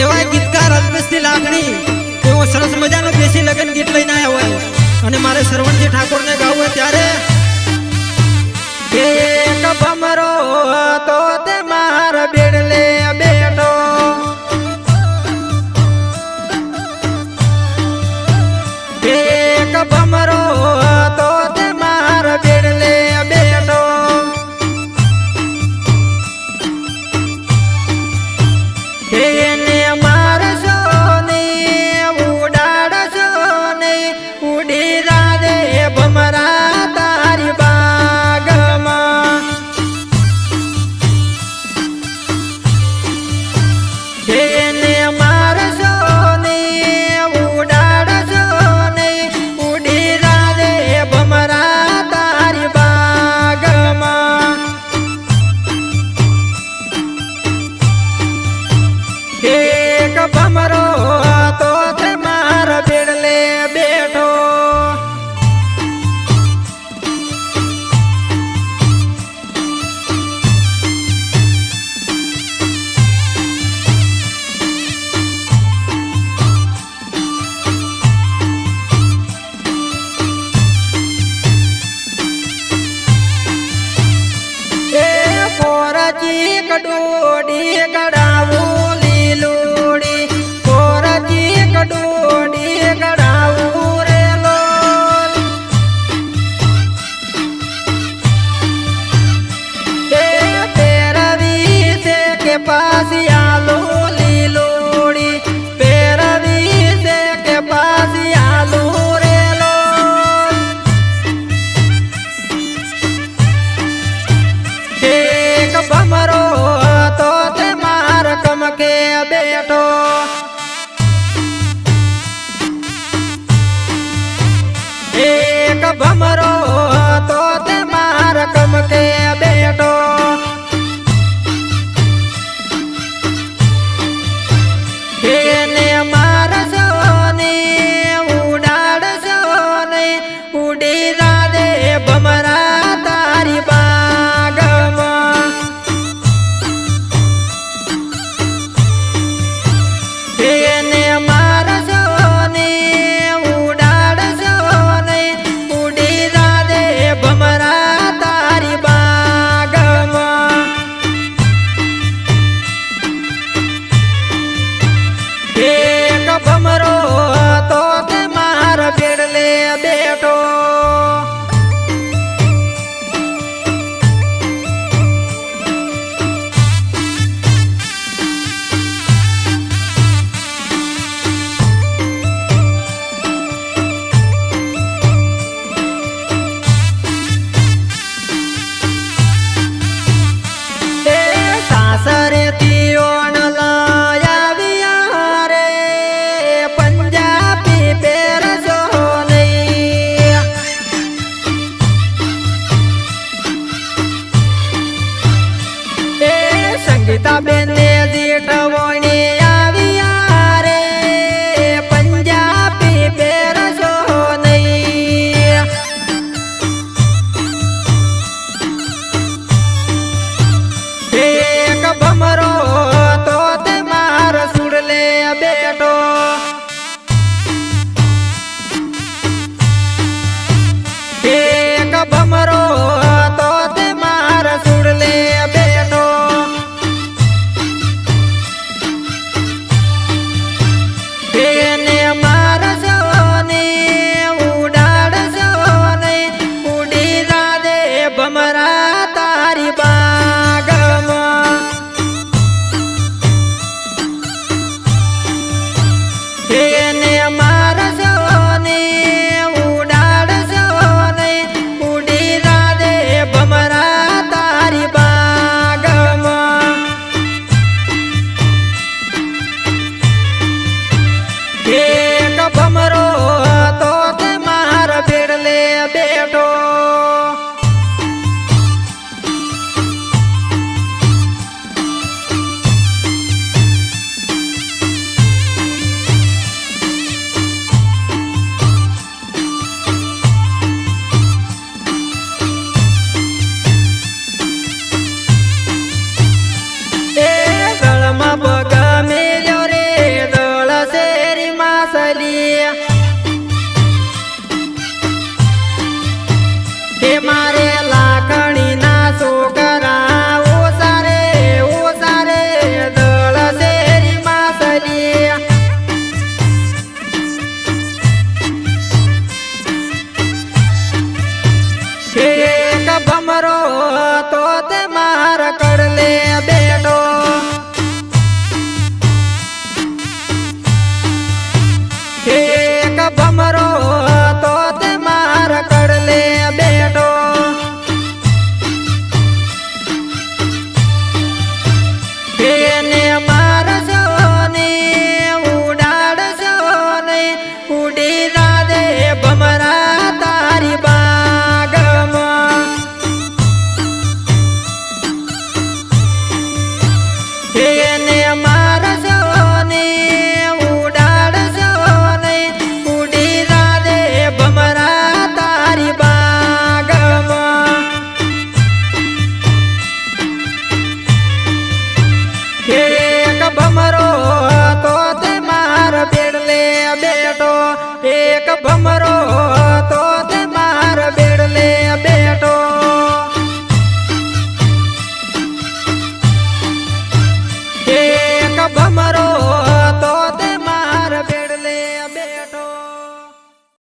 એવા ગીતકાર અલ્પેશની લાગણી. તેઓ સરસ મજાનો દેશી લગ્ન ગીત લઈને આવ્યા હોય. અને મારે સરવણજી ઠાકોરને ગાવું હોય ત્યારે એક ભમરો તો તે મારા બેડ કડોડી ગળાવું લીલોડી. કોરજી કડોડી ગળાવું રે લોલ. છે કે પાસિયા તારે તે vamos